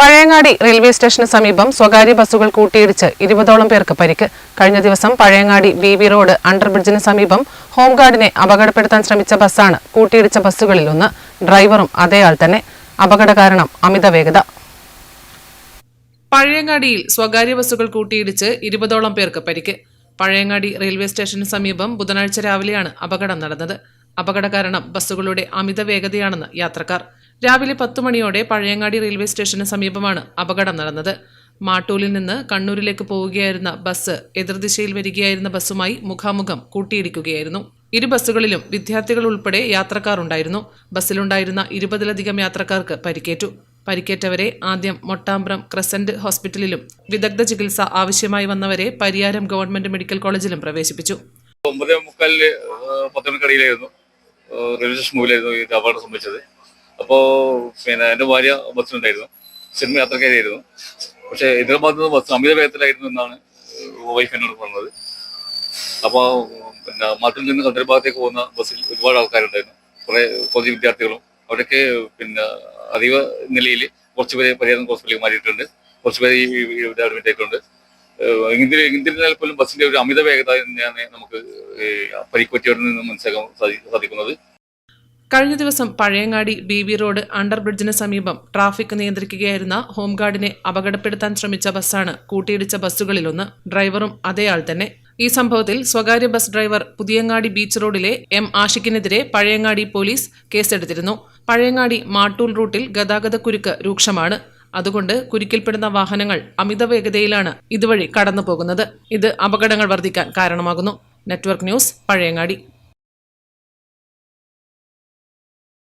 Pazhayangadi railway സ്റ്റേഷന് സമീപം സ്വകാര്യ ബസ്സുകൾ കൂട്ടിയിടിച്ച് ഇരുപതോളം പേർക്ക് പരിക്ക്. കഴിഞ്ഞ ദിവസം പഴയങ്ങാടി ബി വി റോഡ് അണ്ടർബ്രിഡ്ജിന് സമീപം ഹോംഗാർഡിനെ അപകടപ്പെടുത്താൻ ശ്രമിച്ച ബസ്സാണ് കൂട്ടിയിടിച്ച ബസ്സുകളിലൊന്ന് ഡ്രൈവറും അതേയാൾ തന്നെ. അപകട കാരണം അമിത വേഗത. പഴയങ്ങാടിയിൽ സ്വകാര്യ ബസ്സുകൾ കൂട്ടിയിടിച്ച് ഇരുപതോളം പേർക്ക് പരിക്ക്. പഴയങ്ങാടി റെയിൽവേ സ്റ്റേഷന് സമീപം ബുധനാഴ്ച രാവിലെയാണ് അപകടം നടന്നത്. അപകട കാരണം ബസ്സുകളുടെ അമിത വേഗതയാണെന്ന് യാത്രക്കാർ. രാവിലെ പത്തു മണിയോടെ പഴയങ്ങാടി റെയിൽവേ സ്റ്റേഷന് സമീപമാണ് അപകടം നടന്നത്. മാട്ടൂലിൽ നിന്ന് കണ്ണൂരിലേക്ക് പോവുകയായിരുന്ന ബസ് എതിർദിശയിൽ വരികയായിരുന്ന ബസ്സുമായി മുഖാമുഖം കൂട്ടിയിടിക്കുകയായിരുന്നു. ഇരു ബസ്സുകളിലും വിദ്യാർത്ഥികൾ ഉൾപ്പെടെ യാത്രക്കാർ ഉണ്ടായിരുന്നു ബസ്സിലുണ്ടായിരുന്ന ഇരുപതിലധികം യാത്രക്കാർക്ക് പരിക്കേറ്റു. പരിക്കേറ്റവരെ ആദ്യം മൊട്ടാമ്പ്രം ക്രസന്റ് ഹോസ്പിറ്റലിലും വിദഗ്ധ ചികിത്സ ആവശ്യമായി വന്നവരെ പരിയാരം ഗവൺമെന്റ് മെഡിക്കൽ കോളേജിലും പ്രവേശിപ്പിച്ചു. ഒമ്പതേ മുക്കാലിൽ പത്തനംതിട്ടക്കടയിലായിരുന്നു സ്റ്റേഷൻ മുമ്പിലായിരുന്നു ഈ അപകടം സംഭവിച്ചത്. അപ്പോൾ പിന്നെ എന്റെ ഭാര്യ ബസ്സിലുണ്ടായിരുന്നു. സിനിമ യാത്രക്കാരിയായിരുന്നു. പക്ഷേ നിന്ന് ബസ് അമിത വേഗത്തിലായിരുന്നു എന്നാണ് വൈഫ് എന്നോട് പറഞ്ഞത്. അപ്പോൾ പിന്നെ മാട്ടിൽ നിന്ന് കണ്ടൽ ഭാഗത്തേക്ക് പോകുന്ന ബസ്സിൽ ഒരുപാട് ആൾക്കാരുണ്ടായിരുന്നു. കുറേ കുറച്ച് വിദ്യാർത്ഥികളും. അവരൊക്കെ പിന്നെ അതീവ നിലയിൽ കുറച്ചുപേരെ പരിഹാരം ഹോസ്പിറ്റലിൽ മാറിയിട്ടുണ്ട് കുറച്ചുപേരെ ഈ അഡ്മിറ്റ് ആയിട്ടുണ്ട്. എന്തിന് എന്തിരുന്നാൽ പോലും ബസ്സിന്റെ ഒരു അമിത വേഗത തന്നെയാണ് നമുക്ക് പരിക്കുപറ്റിയവരിൽ നിന്ന് മനസ്സിലാക്കാൻ സാധി- സാധിക്കുന്നത്. കഴിഞ്ഞ ദിവസം Pazhayangadi B V road under ബ്രിഡ്ജിന് സമീപം ട്രാഫിക് നിയന്ത്രിക്കുകയായിരുന്ന ഹോംഗാർഡിനെ അപകടപ്പെടുത്താൻ ശ്രമിച്ച ബസ്സാണ് കൂട്ടിയിടിച്ച ബസ്സുകളിലൊന്ന് ഡ്രൈവറും അതേയാൾ തന്നെ. ഈ സംഭവത്തിൽ സ്വകാര്യ ബസ് ഡ്രൈവർ പുതിയങ്ങാടി ബീച്ച് റോഡിലെ എം ആഷിക്കിനെതിരെ പഴയങ്ങാടി പോലീസ് കേസെടുത്തിരുന്നു. പഴയങ്ങാടി മാട്ടൂൽ റൂട്ടിൽ ഗതാഗതക്കുരുക്ക് രൂക്ഷമാണ്. അതുകൊണ്ട് കുരുക്കിൽപ്പെടുന്ന വാഹനങ്ങൾ അമിത വേഗതയിലാണ് ഇതുവഴി കടന്നു പോകുന്നത് ഇത് അപകടങ്ങൾ വർദ്ധിക്കാൻ കാരണമാകുന്നു. Network news Pazhayangadi.